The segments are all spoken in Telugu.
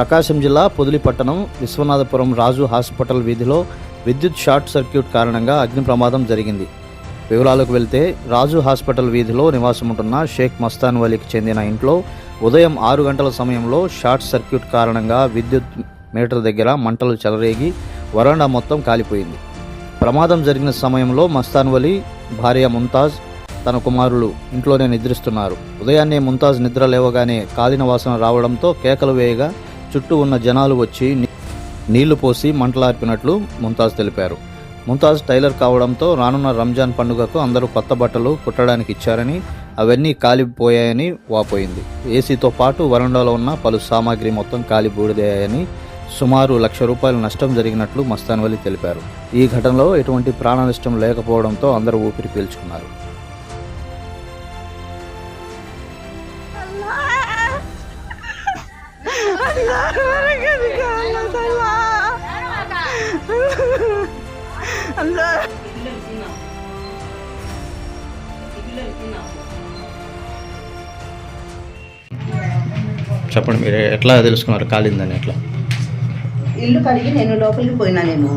ప్రకాశం జిల్లా పొదిలిపట్టణం విశ్వనాథపురం రాజు హాస్పిటల్ వీధిలో విద్యుత్ షార్ట్ సర్క్యూట్ కారణంగా అగ్ని ప్రమాదం జరిగింది. వివరాలకు వెళ్తే రాజు హాస్పిటల్ వీధిలో నివాసముంటున్న షేక్ మస్తాన్ వలీకి చెందిన ఇంట్లో ఉదయం ఆరు గంటల సమయంలో షార్ట్ సర్క్యూట్ కారణంగా విద్యుత్ మీటర్ దగ్గర మంటలు చెలరేగి వరండా మొత్తం కాలిపోయింది. ప్రమాదం జరిగిన సమయంలో మస్తాన్ వలీ భార్య ముంతాజ్ తన కుమారులు ఇంట్లోనే నిద్రిస్తున్నారు. ఉదయాన్నే ముంతాజ్ నిద్ర లేవగానే కాలిన వాసన రావడంతో కేకలు వేయగా చుట్టూ ఉన్న జనాలు వచ్చి నీళ్ళు పోసి మంటలార్పినట్లు ముంతాజ్ తెలిపారు. ముంతాజ్ టైలర్ కావడంతో రానున్న రంజాన్ పండుగకు అందరూ కొత్త బట్టలు కుట్టడానికి ఇచ్చారని అవన్నీ కాలిపోయాయని వాపోయింది. ఏసీతో పాటు వరండాలో ఉన్న పలు సామాగ్రి మొత్తం కాలిబూడిదాయని సుమారు లక్ష రూపాయల నష్టం జరిగినట్లు మస్తాన్వలి తెలిపారు. ఈ ఘటనలో ఎటువంటి ప్రాణ నష్టం లేకపోవడంతో అందరూ ఊపిరి పీల్చుకున్నారు. చెప్పండి మీరు ఎట్లా తెలుసుకున్నారు కాలిందని ఎట్లా? ఇల్లు కడిగి నేను లోపలికి పోయినానేమో.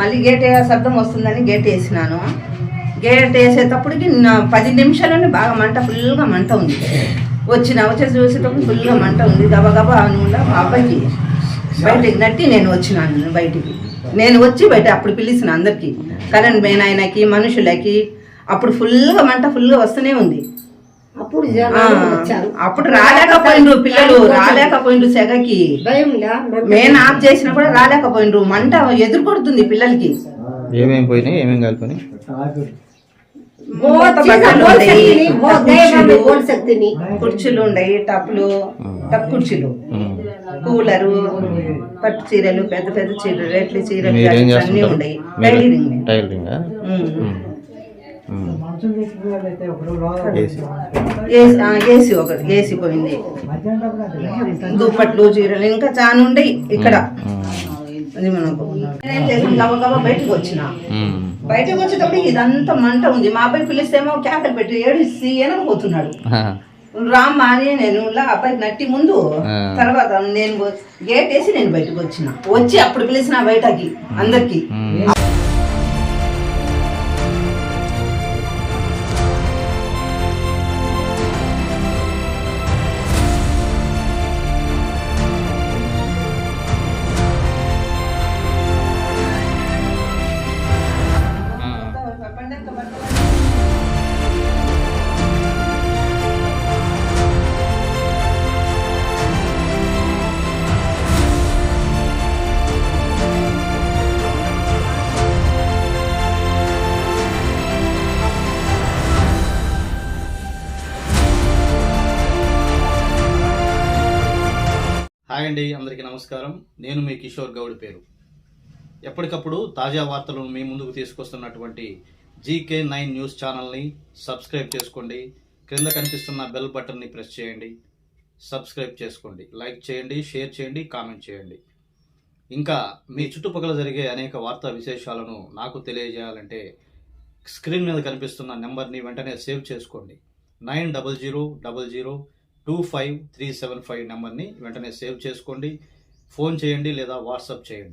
మళ్ళీ గేట్ శబ్దం వస్తుందని గేట్ వేసినాను. గేట్ వేసేటప్పటికి పది నిమిషాలని బాగా మంట ఫుల్గా మంట ఉంది. వచ్చిన వచ్చి చూసేటప్పుడు ఫుల్గా మంట ఉంది. గబా గబా అనుకుంటా మా అబ్బాయికి బయటికి నట్టి నేను వచ్చినాను బయటికి. నేను వచ్చి బయట అప్పుడు పిలిచిన అందరికి. కరెంట్ మెయిన్ ఆయనకి మనుషులకి అప్పుడు ఫుల్గా మంట ఫుల్గా వస్తూనే ఉంది. అప్పుడు ఆ, జనాలు వచ్చారు. అప్పుడు రాలేకపోయిండ్రు పిల్లలు రాలేకపోయిండ్రు సెగకి. భయంలా మెయిన్ ఆఫ్ చేసినా కూడా రాలేకపోయిండ్రు మంట ఎదురు కొడుతుంది పిల్లలకి. ఏమేమి పోయినాయి? ఏమేమి కుర్చీలు, ఉండయి టప్లు టప్ కుర్చీలు. కూలరు పట్టు చీరలు పెద్ద పెద్ద చీరలు రేట్ల చీరలు మీరేం అన్ని చేస్తుంటారు? ఉండయి టైలరింగ్. ని. టైలరింగా ఉమ్. ఏసీ ఏసీ ఆ, ఏసీ ఒకటి ఏసీ పోయింది. దుప్పట్లు చీరలు ఇంకా చాలా ఉండయి ఇక్కడ. అది మనకు నేనేం చేసాను గబగబా బయటకు వచ్చిన. బయటకు వచ్చేటప్పుడు ఇదంతా మంట ఉంది. మా అబ్బాయి పిలిస్తేమో కేకలు పెట్టి ఏడిసి పోతున్నాడు రామ్మా అని నేను ఇలా అబ్బాయికి నట్టి ముందు. తర్వాత నేను గేట్ వేసి నేను బయటకు వచ్చిన. వచ్చి అప్పుడు పిలిచిన బయటకి అందరికి. హాయ్ అండి అందరికీ నమస్కారం. నేను మీ కిషోర్ గౌడ్ పేరు. ఎప్పటికప్పుడు తాజా వార్తలను మీ ముందుకు తీసుకొస్తున్నటువంటి జీకే నైన్ న్యూస్ ఛానల్ని సబ్స్క్రైబ్ చేసుకోండి. క్రింద కనిపిస్తున్న బెల్ బటన్ని ప్రెస్ చేయండి. సబ్స్క్రైబ్ చేసుకోండి. లైక్ చేయండి షేర్ చేయండి కామెంట్ చేయండి. ఇంకా మీ చుట్టుపక్కల జరిగే అనేక వార్తా విశేషాలను నాకు తెలియజేయాలంటే స్క్రీన్ మీద కనిపిస్తున్న నెంబర్ని వెంటనే సేవ్ చేసుకోండి. Nine double zero double zero two five three seven five నెంబర్ని వెంటనే సేవ్ చేసుకోండి. ఫోన్ చేయండి లేదా వాట్సాప్ చేయండి.